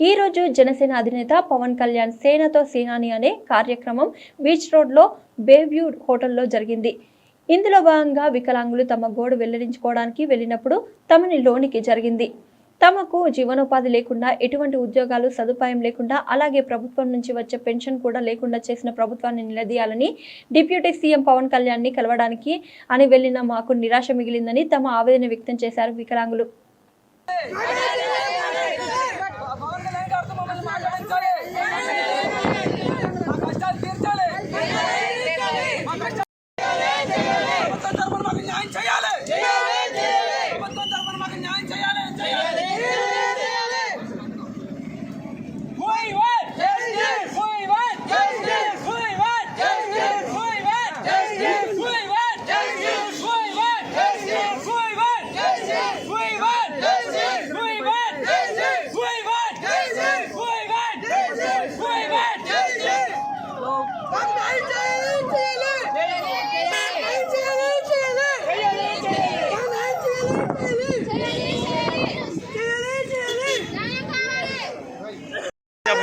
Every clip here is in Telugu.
ఈ రోజు జనసేన అధినేత పవన్ కళ్యాణ్ సేనతో సేనాని అనే కార్యక్రమం బీచ్ రోడ్లో బేవ్యూ హోటల్లో జరిగింది. ఇందులో భాగంగా వికలాంగులు తమ గోడు వెల్లడించుకోవడానికి వెళ్ళినప్పుడు తమని లోనికి జరిగింది. తమకు జీవనోపాధి లేకుండా ఎటువంటి ఉద్యోగాలు సదుపాయం లేకుండా అలాగే ప్రభుత్వం నుంచి వచ్చే పెన్షన్ కూడా లేకుండా చేసిన ప్రభుత్వాన్ని నిలదీయాలని డిప్యూటీ సీఎం పవన్ కళ్యాణ్ని కలవడానికి అని వెళ్ళిన మాకు నిరాశ మిగిలిందని తమ ఆవేదన వ్యక్తం చేశారు వికలాంగులు.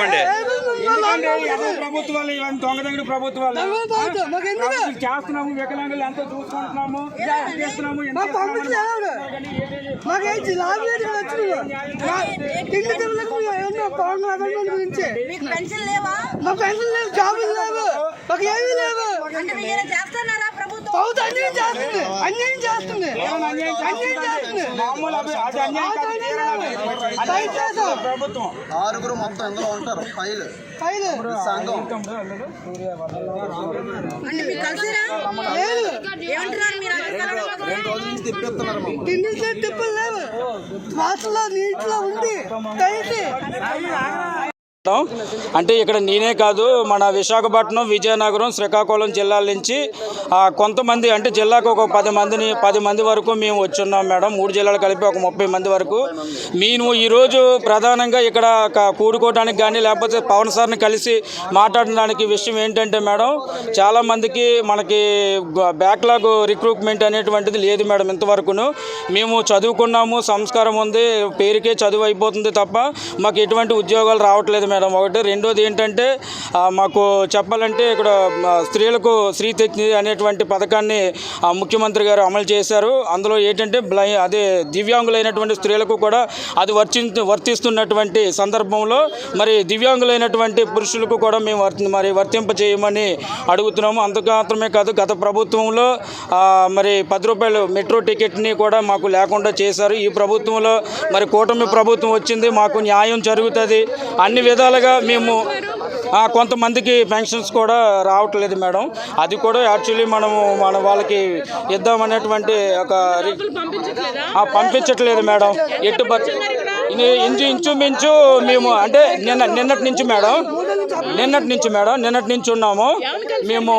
చెప్పండి ప్రభుత్వాలు ఇవన్నీ దొంగదంగుడు ప్రభుత్వాలు చేస్తున్నాము వికలాంగులు ఎంతో చూసుకుంటున్నాము చేస్తున్నాము మాకేంటి లాభం మా పెన్షన్ లేవు లేవు మాకు అన్యాయం చేస్తుంది అన్యాయం చేస్తుంది అన్యాయం చేస్తుంది ప్రభుత్వం ఆరుగురు మొత్తం ఇందులో ఉంటారు. ఫైల్. ఫైల్. సంఘం. రెండు నీటిలో ఉంది. అంటే ఇక్కడ నేనే కాదు మన విశాఖపట్నం విజయనగరం శ్రీకాకుళం జిల్లాల నుంచి కొంతమంది అంటే జిల్లాకు ఒక పది మందిని పది మంది వరకు మేము వచ్చున్నాం మేడం. మూడు జిల్లాలు కలిపి ఒక ముప్పై మంది వరకు. మేము ఈరోజు ప్రధానంగా ఇక్కడ కూడుకోవడానికి కానీ లేకపోతే పవన్ సార్ని కలిసి మాట్లాడడానికి విషయం ఏంటంటే మేడం చాలామందికి మనకి బ్యాక్లాగ్ రిక్రూట్మెంట్ అనేటువంటిది లేదు మేడం ఇంతవరకును. మేము చదువుకున్నాము సంస్కారం ఉంది పేరుకే చదువు అయిపోతుంది తప్ప మాకు ఎటువంటి ఉద్యోగాలు రావట్లేదు మేడం. ఒకటి రెండోది ఏంటంటే మాకు చెప్పాలంటే ఇక్కడ స్త్రీలకు స్త్రీ తెచ్చి అనేటువంటి పథకాన్ని ముఖ్యమంత్రి గారు అమలు చేశారు. అందులో ఏంటంటే బ్లై అదే దివ్యాంగులైనటువంటి స్త్రీలకు కూడా అది వర్తి వర్తిస్తున్నటువంటి సందర్భంలో మరి దివ్యాంగులైనటువంటి పురుషులకు కూడా మేము మరి వర్తింప చేయమని అడుగుతున్నాము. అందుకు మాత్రమే కాదు గత ప్రభుత్వంలో మరి పది రూపాయలు మెట్రో టికెట్ని కూడా మాకు లేకుండా చేశారు. ఈ ప్రభుత్వంలో మరి కూటమి ప్రభుత్వం వచ్చింది మాకు న్యాయం జరుగుతుంది. అన్ని విధాలుగా మేము కొంతమందికి పెన్షన్స్ కూడా రావట్లేదు మేడం. అది కూడా యాక్చువల్లీ మనము మన వాళ్ళకి ఇద్దామనేటువంటి ఒక రి- పంపించట్లేదు మేడం. ఎట్టు ఇంచు ఇంచుమించు మేము అంటే నిన్న నిన్నటి నుంచి మేడం నిన్నటి నుంచి మేడం నిన్నటి నుంచి ఉన్నాము. మేము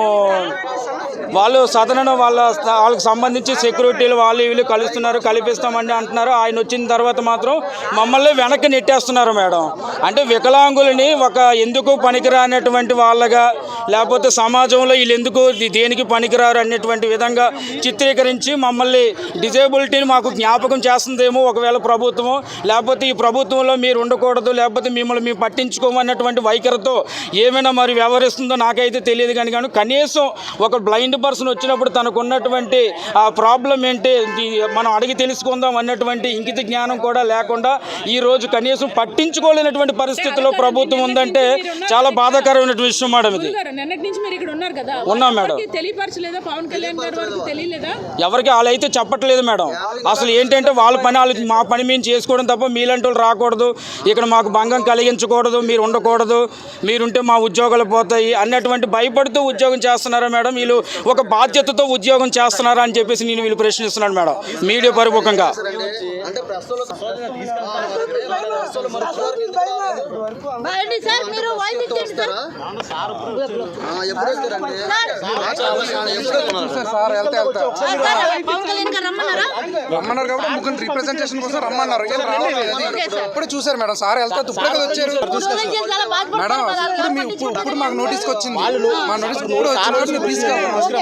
వాళ్ళు సదనను వాళ్ళ వాళ్ళకి సంబంధించి సెక్యూరిటీలు వాళ్ళు వీళ్ళు కలుస్తున్నారు కల్పిస్తామండి అంటున్నారు. ఆయన వచ్చిన తర్వాత మాత్రం మమ్మల్ని వెనక్కి నెట్టేస్తున్నారు మేడం. అంటే వికలాంగులని ఒక ఎందుకు పనికిరానటువంటి వాళ్ళగా లేకపోతే సమాజంలో వీళ్ళు ఎందుకు దేనికి పనికిరారు అనేటువంటి విధంగా చిత్రీకరించి మమ్మల్ని డిజేబిలిటీని మాకు జ్ఞాపకం చేస్తుందేమో ఒకవేళ ప్రభుత్వం లేకపోతే ఈ ప్రభుత్వంలో మీరు ఉండకూడదు లేకపోతే మిమ్మల్ని మేము పట్టించుకోమన్నటువంటి వైఖరితో ఏమైనా మరి వ్యవహరిస్తుందో నాకైతే తెలియదు కానీ కానీ కనీసం ఒక బ్లైండ్ పర్సన్ వచ్చినప్పుడు తనకు ఉన్నటువంటి ఆ ప్రాబ్లం ఏంటి మనం అడిగి తెలుసుకుందాం అన్నటువంటి ఇంకిత జ్ఞానం కూడా లేకుండా ఈ రోజు కనీసం పట్టించుకోలేనటువంటి పరిస్థితిలో ప్రభుత్వం ఉందంటే చాలా బాధాకరమైనటువంటి విషయం మేడం ఇది. గారు నిన్నటి నుంచి మీరు ఇక్కడ ఉన్నారు కదా. ఉన్నాం మేడం. ఎవరికీ తెలియపరచలేదా? పవన్ కళ్యాణ్ గారి వరకు తెలియలేదా? ఎవరికి వాళ్ళు అయితే చెప్పట్లేదు మేడం. అసలు ఏంటంటే వాళ్ళ పని వాళ్ళు మా పని మేము చేసుకోవడం తప్ప మీలాంటి వాళ్ళు రాకూడదు. ఇక్కడ మాకు భంగం కలిగించకూడదు. మీరు ఉండకూడదు. మీరుంటే మా ఉద్యోగాలు పోతాయి అన్నటువంటి భయపడుతూ ఉద్యోగం చేస్తున్నారా మేడం? వీళ్ళు ఒక బాధ్యతతో ఉద్యోగం చేస్తున్నారా అని చెప్పేసి నేను వీళ్ళు ప్రశ్నిస్తున్నాను మేడం. మీడియా పరిపూర్వకంగా రమ్మన్నారు? కాబట్టి ముగ్గురు రిప్రజెంటేషన్ కోసం రమ్మన్నారు. ఇప్పుడు చూసారు మేడం? సార్ వెళ్తా ఇప్పుడే కదా వచ్చారు. మూడు ఇప్పుడు మీ ఇప్పుడు ఇప్పుడు మాకు నోటీస్కి వచ్చింది మా నోటీస్ ఇప్పుడు వచ్చిన